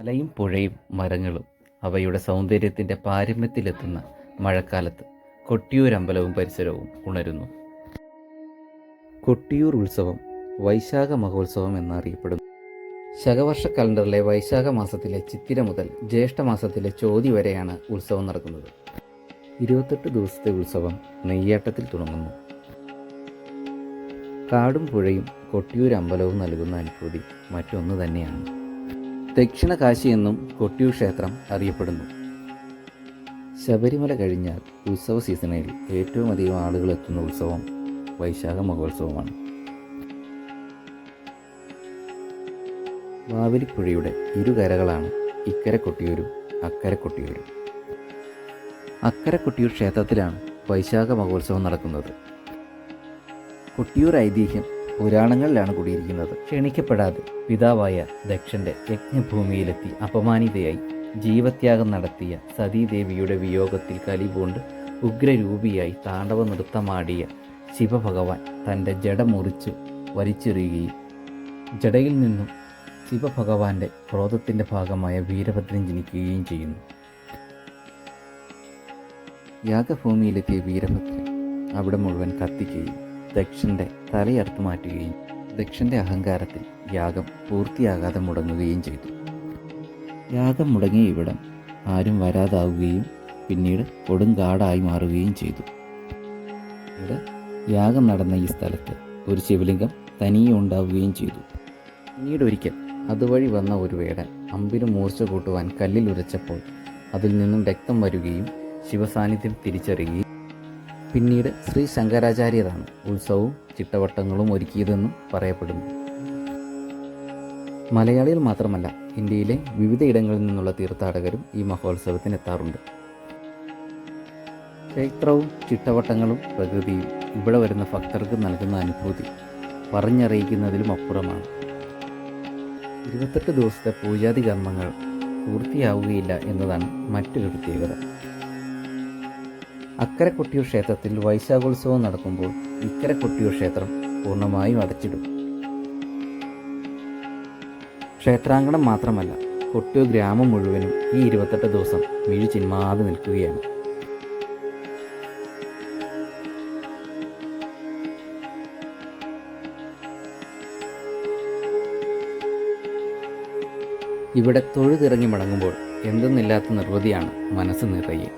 മലയും പുഴയും മരങ്ങളും അവയുടെ സൗന്ദര്യത്തിന്റെ പാരമ്യത്തിലെത്തുന്ന മഴക്കാലത്ത് കൊട്ടിയൂർ അമ്പലവും പരിസരവും ഉണരുന്നു. കൊട്ടിയൂർ ഉത്സവം വൈശാഖ മഹോത്സവം എന്നറിയപ്പെടുന്നു. ശകവർഷ കലണ്ടറിലെ വൈശാഖ മാസത്തിലെ ചിത്തിര മുതൽ ജ്യേഷ്ഠ മാസത്തിലെ ചോതി വരെയാണ് ഉത്സവം നടക്കുന്നത്. ഇരുപത്തെട്ട് ദിവസത്തെ ഉത്സവം നെയ്യാട്ടത്തിൽ തുടങ്ങുന്നു. കാടും പുഴയും കൊട്ടിയൂർ അമ്പലവും നൽകുന്ന അനുഭൂതി മറ്റൊന്ന് തന്നെയാണ്. ദക്ഷിണ കാശി എന്നും കൊട്ടിയൂർ ക്ഷേത്രം അറിയപ്പെടുന്നു. ശബരിമല കഴിഞ്ഞാൽ ഉത്സവ സീസണിൽ ഏറ്റവും അധികം ആളുകൾ എത്തുന്ന ഉത്സവം വൈശാഖ മഹോത്സവമാണ്. വാവലിപ്പുഴയുടെ ഇരുകരകളാണ് ഇക്കര കൊട്ടിയൂരും അക്കര കൊട്ടിയൂരും. അക്കര കൊട്ടിയൂർ ക്ഷേത്രത്തിലാണ് വൈശാഖ മഹോത്സവം നടക്കുന്നത്. കൊട്ടിയൂർ ഐതിഹ്യം പുരാണങ്ങളിലാണ് കൂടിയിരിക്കുന്നത്. ക്ഷണിക്കപ്പെടാതെ പിതാവായ ദക്ഷന്റെ യജ്ഞഭൂമിയിലെത്തി അപമാനിതയായി ജീവത്യാഗം നടത്തിയ സതീദേവിയുടെ വിയോഗത്തിൽ കലിപൂണ്ട് ഉഗ്രരൂപിയായി താണ്ഡവ നൃത്തമാടിയ ശിവഭഗവാൻ തന്റെ ജട മുറിച്ച് വലിച്ചെറിയുകയും ജടയിൽ നിന്നും ശിവഭഗവാന്റെ ക്രോധത്തിന്റെ ഭാഗമായ വീരഭദ്രൻ ജനിക്കുകയും ചെയ്യുന്നു. യാഗഭൂമിയിലെത്തിയ വീരഭദ്രൻ അവിടെ മുഴുവൻ കത്തിക്കുകയും ദക്ഷന്റെ തലയറുത്തു മാറ്റുകയും ദക്ഷന്റെ അഹങ്കാരത്തിൽ യാഗം പൂർത്തിയാകാതെ മുടങ്ങുകയും ചെയ്തു. യാഗം മുടങ്ങിയ ഇവിടം ആരും വരാതാവുകയും പിന്നീട് കൊടുങ്കാടായി മാറുകയും ചെയ്തു. ഇവിടെ യാഗം നടന്ന ഈ സ്ഥലത്ത് ഒരു ശിവലിംഗം തനിയെ ഉണ്ടാവുകയും ചെയ്തു. പിന്നീട് ഒരിക്കൽ അതുവഴി വന്ന ഒരു വേടൻ അമ്പിന് മൂർച്ച കൂട്ടുവാൻ കല്ലിൽ ഉരച്ചപ്പോൾ അതിൽ നിന്നും രക്തം വരികയും ശിവസാന്നിധ്യം തിരിച്ചറിയുകയും പിന്നീട് ശ്രീ ശങ്കരാചാര്യരാണ് ഉത്സവവും ചിട്ടവട്ടങ്ങളും ഒരുക്കിയതെന്നും പറയപ്പെടുന്നു. മലയാളികൾ മാത്രമല്ല ഇന്ത്യയിലെ വിവിധ ഇടങ്ങളിൽ നിന്നുള്ള തീർത്ഥാടകരും ഈ മഹോത്സവത്തിന് എത്താറുണ്ട് ക്ഷേത്രവും ചിട്ടവട്ടങ്ങളും പ്രകൃതിയും ഇവിടെ വരുന്ന ഭക്തർക്ക് നൽകുന്ന അനുഭൂതി പറഞ്ഞറിയിക്കുന്നതിലും അപ്പുറമാണ്. ഇരുപത്തെട്ട് ദിവസത്തെ പൂജാതി കർമ്മങ്ങൾ പൂർത്തിയാവുകയില്ല എന്നതാണ് മറ്റൊരു പ്രത്യേകത. അക്കരെ കൊട്ടിയൂർ ക്ഷേത്രത്തിൽ വൈശാഖോത്സവം നടക്കുമ്പോൾ ഇക്കരെ കൊട്ടിയൂർ ക്ഷേത്രം പൂർണമായും അടച്ചിടും. ക്ഷേത്രാങ്കണം മാത്രമല്ല കൊട്ടിയൂർ ഗ്രാമം മുഴുവനും ഈ ഇരുപത്തെട്ട് ദിവസം മിഴി ചിന്മാതെ നിൽക്കുകയാണ്. ഇവിടെ തൊഴുതിറങ്ങി മടങ്ങുമ്പോൾ എന്തെന്നില്ലാത്ത നിർവൃതിയാണ് മനസ്സ് നിറയെ.